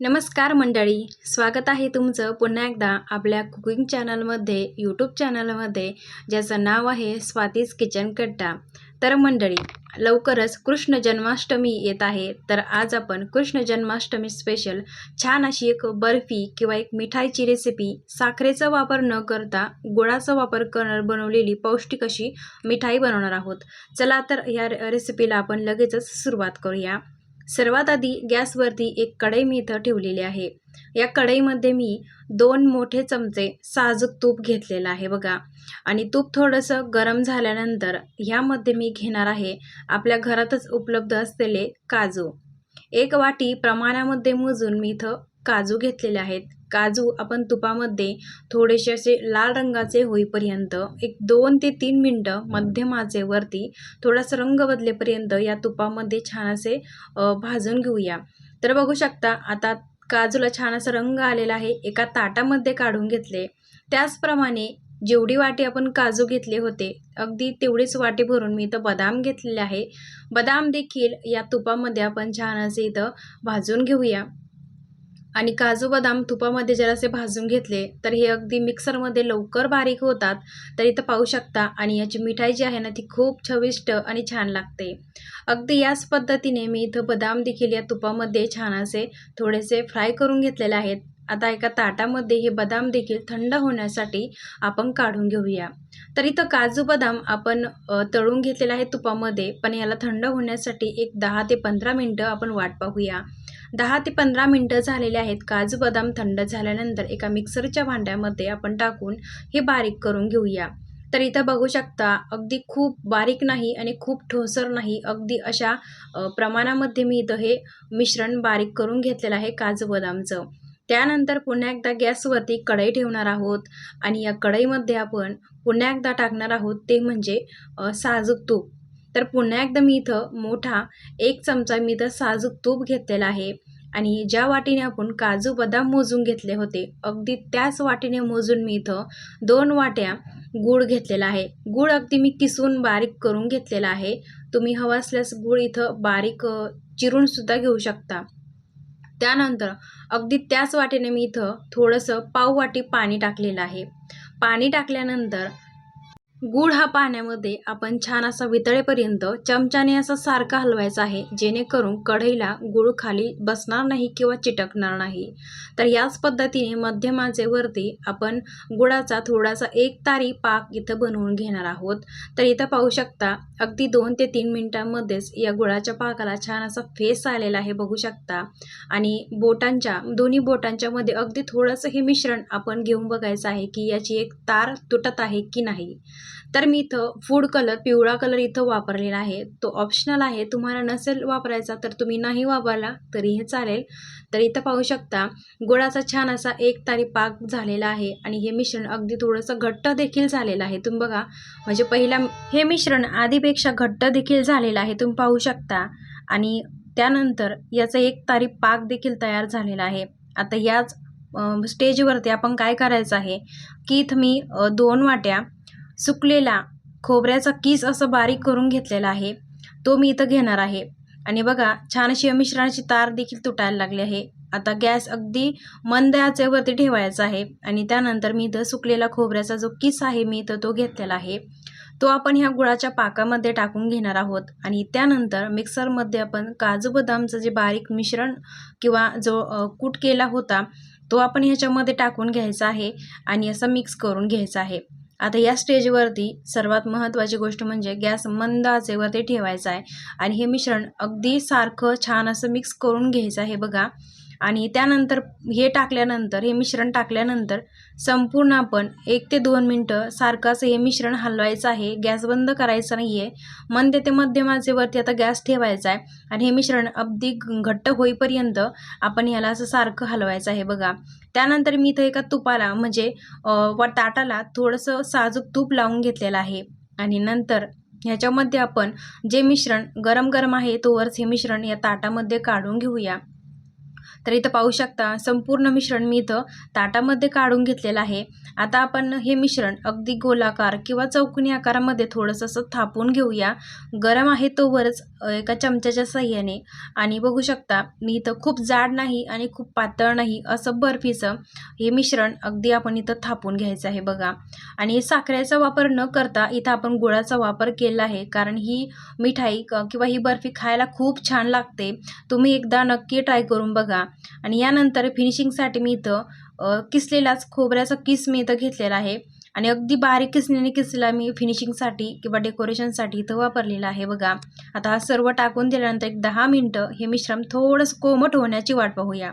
नमस्कार मंडळी स्वागत आहे तुमचं पुन्हा एकदा आपल्या कुकिंग चॅनलमध्ये यूट्यूब चॅनलमध्ये ज्याचं नाव आहे स्वातीज किचन कट्टा. तर मंडळी लवकरच कृष्ण जन्माष्टमी येत आहे. तर आज आपण कृष्ण जन्माष्टमी स्पेशल छान अशी एक बर्फी किंवा एक मिठाईची रेसिपी साखरेचा वापर न करता गुळाचा वापर कर बनवलेली पौष्टिक अशी मिठाई बनवणार आहोत. चला तर या रेसिपीला आपण लगेचच सुरुवात करूया. सर्वात आधी गॅसवरती एक कढई मी इथं ठेवलेली आहे. या कढईमध्ये मी दोन मोठे चमचे साजूक तूप घेतलेलं आहे बघा. आणि तूप थोडंसं गरम झाल्यानंतर ह्यामध्ये मी घेणार आहे आपल्या घरातच उपलब्ध असलेले काजू. एक वाटी प्रमाणामध्ये मोजून मी इथं काजू घेतलेले आहेत. काजू आपण तुपामध्ये थोडेसे असे लाल रंगाचे होईपर्यंत एक दोन ते तीन मिनटं मध्यम आचेवरती थोडासा रंग बदलेपर्यंत या तुपामध्ये छान असे भाजून घेऊया. तर बघू शकता आता काजूला छान असा रंग आलेला आहे. एका ताटामध्ये काढून घेतले. त्याचप्रमाणे जेवढी वाटी आपण काजू घेतले होते अगदी तेवढीच वाटी भरून मी इथं बदाम घेतलेले आहे. बदाम देखील या तुपामध्ये आपण छान असे इथं भाजून घेऊया. आणि काजू बदाम तुपामध्ये जरासे भाजून घेतले तर हे अगदी मिक्सरमध्ये लवकर बारीक होतात तर इथं पाहू शकता. आणि याची मिठाई जी आहे ना ती खूप चविष्ट आणि छान लागते. अगदी याच पद्धतीने मी इथं बदाम देखील या तुपामध्ये छान असे थोडेसे फ्राय करून घेतलेले आहेत. आता एका ताटामध्ये हे बदाम देखील थंड होण्यासाठी आपण काढून घेऊया. तर इथं काजू बदाम आपण तळून घेतलेला आहे तुपामध्ये पण याला थंड होण्यासाठी एक दहा ते पंधरा मिनटं आपण वाट पाहूया. दहा ते पंधरा मिनटं झालेले आहेत. काजू बदाम थंड झाल्यानंतर एका मिक्सरच्या भांड्यामध्ये आपण टाकून हे बारीक करून घेऊया. तर इथं बघू शकता अगदी खूप बारीक नाही आणि खूप ठोसर नाही. अगदी अशा प्रमाणामध्ये मी इथं हे मिश्रण बारीक करून घेतलेलं आहे काजू बदामचं. त्यानंतर पुन्हा एकदा गॅसवरती कढई ठेवणार आहोत आणि या कढईमध्ये आपण पुन्हा एकदा टाकणार आहोत ते म्हणजे साजूक तूप. तर पुन्हा एकदा मी इथं मोठा एक चमचा मी इथं साजूक तूप घेतलेला आहे. आणि ज्या वाटीने आपण काजू बदाम मोजून घेतले होते अगदी त्याच वाटीने मोजून मी इथं दोन वाट्या गूळ घेतलेला आहे. गूळ अगदी मी किसून बारीक करून घेतलेला आहे. तुम्ही हवं असल्यास गूळ इथं बारीक चिरूनसुद्धा घेऊ शकता. त्यानंतर अगदी त्याच वाटेने मी इथं थोडंसं पाव वाटी पाणी टाकलेलं आहे. पाणी टाकल्यानंतर गूळ हा पाण्यामध्ये आपण छान असा वितळेपर्यंत चमच्याने असा सारखा हलवायचा आहे जेणेकरून कढईला गूळ खाली बसणार नाही किंवा चिटकणार नाही. तर याच पद्धतीने मध्यमाचेवरती आपण गुळाचा थोडासा एक तारी पाक इथं बनवून घेणार आहोत. तर इथं पाहू शकता अगदी दोन ते तीन मिनटांमध्येच या गुळाच्या पाकाला छान असा फेस आलेला आहे बघू शकता. आणि बोटांच्या दोन्ही बोटांच्या मध्ये अगदी थोडंसं हे मिश्रण आपण घेऊन बघायचं आहे की याची एक तार तुटत आहे की नाही. तर मी इथं फूड कलर पिवळा कलर इथं वापरलेला आहे. तो ऑप्शनल आहे. तुम्हाला नसेल वापरायचा तर तुम्ही नाही वापरला तरीही चालेल. तर इथं पाहू शकता गुळाचा छान असा एक तारी पाक झालेला आहे आणि हे मिश्रण अगदी थोडंसं घट्ट देखील झालेलं आहे. तुम्ही बघा म्हणजे पहिला हे मिश्रण आधीपेक्षा घट्ट देखील झालेलं आहे. तुम्ही पाहू शकता. आणि त्यानंतर याचा एक तारी पाक देखील तयार झालेला आहे. आता याच स्टेजवरती आपण काय करायचं आहे? की इथं मी दोन वाट्या सुकलेला खोबऱ्याचा किस असं बारीक करून घेतलेला आहे. तो मी इथं घेणार आहे. आणि बघा छान अशी मिश्रणाची तार देखील तुटायला लागली आहे. आता गॅस अगदी मंद आचेवरती ठेवायचा आहे. आणि त्यानंतर मी इथं सुकलेला खोबऱ्याचा जो किस आहे मी इथं तो घेतलेला आहे. तो आपण ह्या गुळाच्या पाकामध्ये टाकून घेणार आहोत. आणि त्यानंतर मिक्सरमध्ये आपण काजू बदामचं जे बारीक मिश्रण किंवा जो कूट केला होता तो आपण ह्याच्यामध्ये टाकून घ्यायचा आहे. आणि असं मिक्स करून घ्यायचा आहे. आता या स्टेजवरती सर्वात महत्त्वाची गोष्ट म्हणजे गॅस मंद आचेवरती ठेवायचा आहे. आणि हे मिश्रण अगदी सारखं छान असं मिक्स करून घ्यायचं आहे बघा. आणि त्यानंतर हे टाकल्यानंतर हे मिश्रण टाकल्यानंतर संपूर्ण आपण एक ते दोन मिनटं सारखं असं हे मिश्रण हलवायचं आहे. गॅस बंद करायचा नाही आहे मंद ते मध्यमाचेवरती आता गॅस ठेवायचा आहे आणि हे मिश्रण अगदी घ- घट्ट होईपर्यंत आपण याला असं सारखं हलवायचं आहे बघा. त्यानंतर मी इथं एका तुपाला म्हणजे व ताटाला थोडंसं साजूक तूप लावून घेतलेलं आहे. आणि नंतर ह्याच्यामध्ये आपण जे मिश्रण गरम गरम आहे तोवरच हे मिश्रण या ताटामध्ये काढून घेऊया. तर इथं पाहू शकता संपूर्ण मिश्रण मी इथं ताटामध्ये काढून घेतलेलं आहे. आता आपण हे मिश्रण अगदी गोलाकार किंवा चौकोनी आकारामध्ये थोडंसं असं थापून घेऊया. गरम आहे तोवरच एका चमच्याच्या साह्याने आणि बघू शकता मी इथं खूप जाड नाही आणि खूप पातळ नाही असं बर्फीचं हे मिश्रण अगदी आपण इथं थापून घ्यायचं आहे बघा. आणि साखरेचा वापर न करता इथं आपण गुळाचा वापर केला आहे. कारण ही मिठाई क- किंवा ही बर्फी खायला खूप छान लागते. तुम्ही एकदा नक्की ट्राय करून बघा. आणि यानंतर फिनिशिंगसाठी मी इथं किसलेलाच खोबऱ्याचा किस मी इथं घेतलेला आहे. आणि अगदी बारीक किसणीने किसलेला मी फिनिशिंगसाठी किंवा डेकोरेशनसाठी इथं वापरलेला आहे बघा. आता हा सर्व टाकून दिल्यानंतर एक दहा मिनटं हे मिश्रण थोडंसं कोमट होण्याची वाट पाहूया.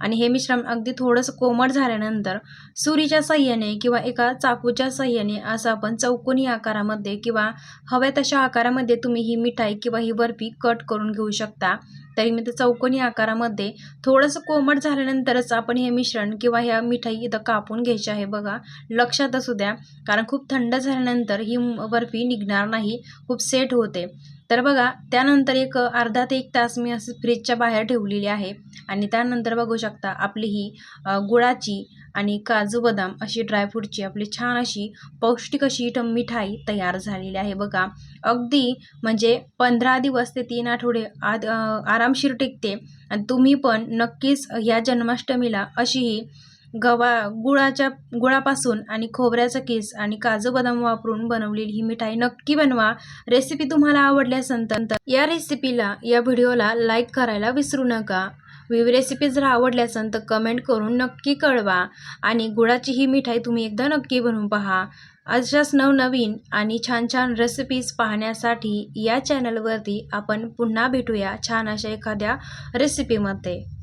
आणि हे मिश्रण अगदी थोडंसं कोमट झाल्यानंतर सुरीच्या साह्याने किंवा एका चाकूच्या साह्याने असं आपण चौकोनी आकारामध्ये किंवा हव्या तशा आकारामध्ये तुम्ही ही मिठाई किंवा ही बर्फी कट करून घेऊ शकता. तरी मी ते चौकोनी आकारामध्ये थोडंसं कोमट झाल्यानंतरच आपण हे मिश्रण किंवा ह्या मिठाई इथं कापून घ्यायची आहे बघा. लक्षात असू द्या कारण खूप थंड झाल्यानंतर ही बर्फी निघणार नाही खूप सेट होते. तर बघा त्यानंतर एक अर्धा ते एक तास मी असं फ्रीजच्या बाहेर ठेवलेली आहे. आणि त्यानंतर बघू शकता आपली ही गुळाची आणि काजू बदाम अशी ड्रायफ्रूटची आपली छान अशी पौष्टिक अशी मिठाई तयार झालेली आहे बघा. अगदी म्हणजे पंधरा दिवस ते तीन आठवडे आद आरामशीर टिकते. आणि तुम्ही पण नक्कीच या जन्माष्टमीला अशी ही गवा गुळाच्या गुळापासून आणि खोबऱ्याचा किस आणि काजू बदाम वापरून बनवलेली ही मिठाई नक्की बनवा. रेसिपी तुम्हाला आवडली संत या रेसिपीला या व्हिडिओला लाईक करायला विसरू नका. विविध रेसिपी जर आवडल्या असेल तर कमेंट करून नक्की कळवा आणि गुळाची ही मिठाई तुम्ही एकदा नक्की बनवून पहा. अशाच नवनवीन आणि छान छान रेसिपीज पाहण्यासाठी या चॅनलवरती आपण पुन्हा भेटूया छान अशा एखाद्या रेसिपीमध्ये.